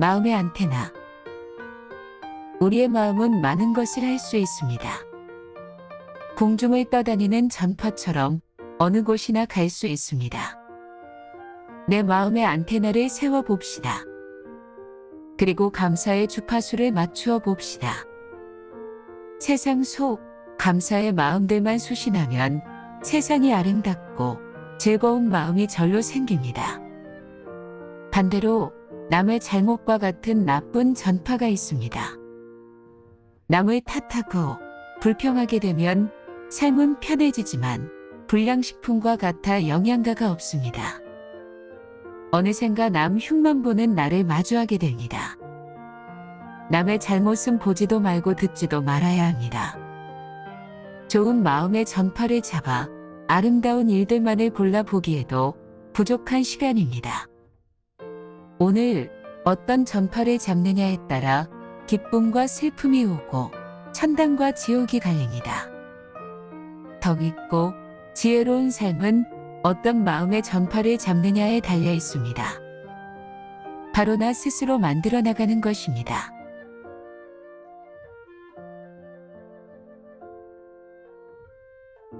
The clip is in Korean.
마음의 안테나. 우리의 마음은 많은 것을 할 수 있습니다. 공중을 떠다니는 전파처럼 어느 곳이나 갈 수 있습니다. 내 마음의 안테나를 세워 봅시다. 그리고 감사의 주파수를 맞추어 봅시다. 세상 속 감사의 마음들만 수신하면 세상이 아름답고 즐거운 마음이 절로 생깁니다. 반대로 남의 잘못과 같은 나쁜 전파가 있습니다. 남을 탓하고 불평하게 되면 삶은 편해지지만 불량식품과 같아 영양가가 없습니다. 어느샌가 남 흉만 보는 나를 마주하게 됩니다. 남의 잘못은 보지도 말고 듣지도 말아야 합니다. 좋은 마음의 전파를 잡아 아름다운 일들만을 골라 보기에도 부족한 시간입니다. 오늘 어떤 전파를 잡느냐에 따라 기쁨과 슬픔이 오고 천당과 지옥이 갈립니다. 더 깊고 지혜로운 삶은 어떤 마음의 전파를 잡느냐에 달려 있습니다. 바로 나 스스로 만들어 나가는 것입니다.